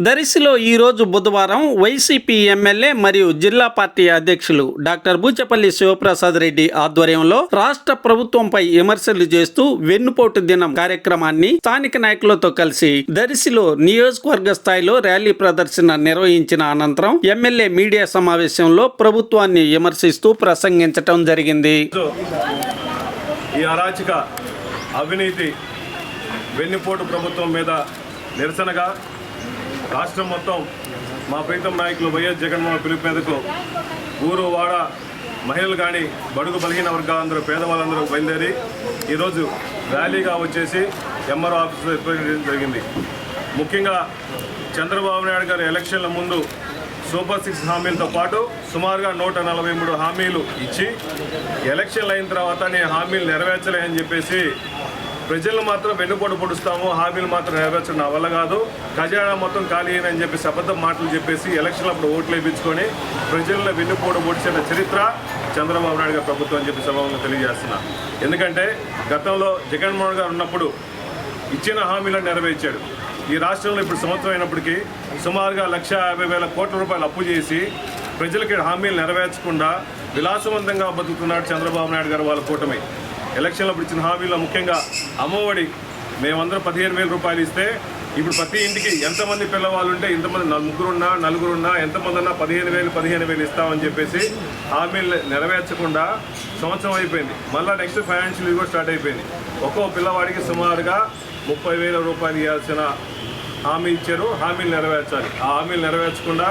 దరిసిలో ఈరోజు బుధవారం YCP MLA మరియు జిల్లా పార్టీ అధ్యక్షులు డాక్టర్ బూచపల్లి శివప్రసాద్ రెడ్డి ఆధ్వర్యంలో రాష్ట్ర ప్రభుత్వంపై విమర్శలు చేస్తూ వెన్నుపోటు దినం కార్యక్రమాన్ని స్థానిక నాయకులతో కలిసి దరిసిలో నియోజకవర్గ స్థాయిలో ర్యాలీ ప్రదర్శన నిర్వహించిన అనంతరం ఎమ్మెల్యే మీడియా సమావేశంలో ప్రభుత్వాన్ని విమర్శిస్తూ ప్రసంగించటం జరిగింది. ఈ అరాచక అవినీతి వెన్నుపోటు ప్రభుత్వం మీద నిరసనగా రాష్ట్రం మొత్తం మా ప్రీతం నాయకులు వైఎస్ జగన్మోహన్ పిలుపు మీదకు ఊరు వాడ మహిళలు కానీ బడుగు బలహీన వర్గాలందరూ పేదవాళ్ళందరూ బయలుదేరి ఈరోజు ర్యాలీగా వచ్చేసి ఎంఆర్ఓ ఆఫీసులో ఏర్పాటు జరిగింది. ముఖ్యంగా చంద్రబాబు నాయుడు గారి ఎలక్షన్ల ముందు సూపర్ సిక్స్ హామీలతో పాటు సుమారుగా నూట నలభై మూడు హామీలు ఇచ్చి ఎలక్షన్లు అయిన తర్వాత నేను హామీలు నెరవేర్చలే అని చెప్పేసి ప్రజలు మాత్రం వెన్నుపోటు పొడుస్తాము హామీలు మాత్రం నెరవేర్చడం నా వల్ల కాదు. ఖజానా మొత్తం ఖాళీ అని చెప్పేసి అబద్ధం మాటలు చెప్పేసి ఎలక్షన్లు అప్పుడు ఓట్లు వేయించుకొని ప్రజలను వెన్నుపోటు పొడిచిన చరిత్ర చంద్రబాబు నాయుడు గారి ప్రభుత్వం అని చెప్పి సభంగా తెలియజేస్తున్నా. ఎందుకంటే గతంలో జగన్మోహన్ గారు ఉన్నప్పుడు ఇచ్చిన హామీలను నెరవేర్చాడు. ఈ రాష్ట్రంలో ఇప్పుడు సంవత్సరం అయినప్పటికీ సుమారుగా లక్ష యాభై వేల కోట్ల రూపాయలు అప్పు చేసి ప్రజలకి హామీలు నెరవేర్చకుండా విలాసవంతంగా బతుకుతున్నాడు చంద్రబాబు నాయుడు గారు వాళ్ళ కూటమి. ఎలక్షన్లో ఇచ్చిన హామీలో ముఖ్యంగా అమ్మఒడి మేమందరం పదిహేను వేల రూపాయలు ఇస్తే ఇప్పుడు ప్రతి ఇంటికి ఎంతమంది పిల్లవాళ్ళు ఉంటే ఇంతమంది ముగ్గురున్నా నలుగురున్నా ఎంతమంది ఉన్నా పదిహేను వేలు పదిహేను వేలు ఇస్తామని చెప్పేసి హామీలు నెరవేర్చకుండా సంవత్సరం అయిపోయింది. మళ్ళీ నెక్స్ట్ ఫైనాన్షియల్ ఇయర్ కూడా స్టార్ట్ అయిపోయింది. ఒక్కో పిల్లవాడికి సుమారుగా ముప్పై వేల రూపాయలు ఇవ్వాల్సిన హామీ ఇచ్చారు. హామీలు నెరవేర్చాలి. ఆ హామీలు నెరవేర్చకుండా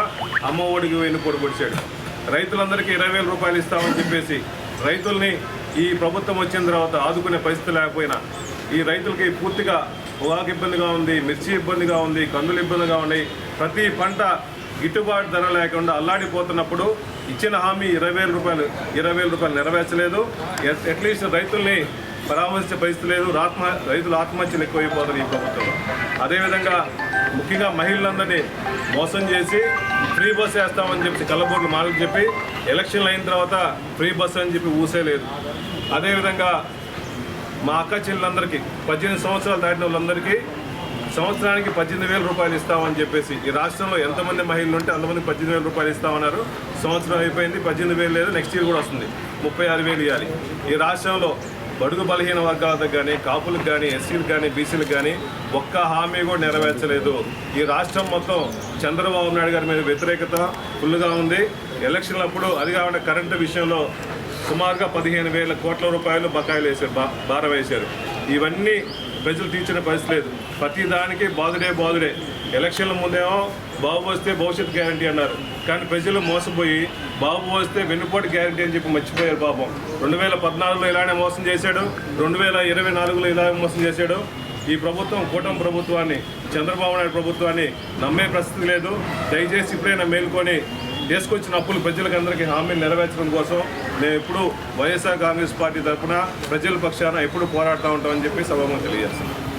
అమ్మ ఒడికి వెన్ను పొడిపొడిచాడు రైతులందరికీ ఇరవై వేల రూపాయలు ఇస్తామని చెప్పేసి రైతుల్ని ఈ ప్రభుత్వం వచ్చిన తర్వాత ఆదుకునే పరిస్థితి లేకపోయినా ఈ రైతులకి పూర్తిగా పొగాకు ఇబ్బందిగా ఉంది మిర్చి ఇబ్బందిగా ఉంది కందులు ఇబ్బందిగా ఉన్నాయి. ప్రతి పంట గిట్టుబాటు ధర లేకుండా అల్లాడిపోతున్నప్పుడు ఇచ్చిన హామీ ఇరవై రూపాయలు ఇరవై వేల రూపాయలు నెరవేర్చలేదు. ఎట్- అట్లీస్ట్ రైతుల్ని పరామర్శించే పరిస్థితి లేదు. ఆత్మ రైతుల ఆత్మహత్యలు ఎక్కువైపోతుంది ఈ ప్రభుత్వంలో. అదేవిధంగా ముఖ్యంగా మహిళలందరినీ మోసం చేసి ఫ్రీ బస్ వేస్తామని చెప్పి కళ్ళబోట్లు మాటలు చెప్పి ఎలక్షన్లు అయిన తర్వాత ఫ్రీ బస్ అని చెప్పి ఊసేలేదు. అదేవిధంగా మా అక్క చెల్లెలందరికీ పద్దెనిమిది సంవత్సరాలు దాటిన వాళ్ళందరికీ సంవత్సరానికి పద్దెనిమిది వేల రూపాయలు ఇస్తామని చెప్పేసి ఈ రాష్ట్రంలో ఎంతమంది మహిళలు ఉంటే అంతమంది పద్దెనిమిది వేల రూపాయలు ఇస్తామన్నారు. సంవత్సరం అయిపోయింది పద్దెనిమిది వేలు లేదు నెక్స్ట్ ఇయర్ కూడా వస్తుంది. ముప్పై ఆరు వేలు ఇవ్వాలి. ఈ రాష్ట్రంలో బడుగు బలహీన వర్గాలకు కానీ కాపులకు కానీ ఎస్సీలకు కానీ బీసీలకు కానీ ఒక్క హామీ కూడా నెరవేర్చలేదు. ఈ రాష్ట్రం మొత్తం చంద్రబాబు నాయుడు గారి మీద వ్యతిరేకత ఫుల్గా ఉంది. ఎలక్షన్లప్పుడు అది కాకుండా కరెంటు విషయంలో సుమారుగా పదిహేను వేల కోట్ల రూపాయలు బకాయిలు వేశారు బా భారం వేశారు. ఇవన్నీ ప్రజలు తీర్చిన పరిస్థితి లేదు. ప్రతి దానికి బాధుడే బాధుడే ఎలక్షన్ల ముందేమో బాబు వస్తే భవిష్యత్ గ్యారంటీ అన్నారు. కానీ ప్రజలు మోసపోయి బాబు వస్తే వెన్నుపోటు గ్యారంటీ అని చెప్పి మర్చిపోయారు పాపం. రెండు వేల పద్నాలుగులో ఇలానే మోసం చేశాడు. రెండు వేల ఇరవై నాలుగులో ఇలాగే మోసం చేశాడు. ఈ ప్రభుత్వం కూటమి ప్రభుత్వాన్ని చంద్రబాబు నాయుడు ప్రభుత్వాన్ని నమ్మే ప్రస్థితి లేదు. దయచేసి ఇప్పుడైనా మేల్కొని తీసుకొచ్చిన అప్పులు ప్రజలకు అందరికీ హామీలు నెరవేర్చడం కోసం నేను ఎప్పుడు వైఎస్ఆర్ కాంగ్రెస్ పార్టీ తరఫున ప్రజల పక్షాన ఎప్పుడు పోరాడుతూ ఉంటామని చెప్పి సభలో తెలియజేస్తున్నాను.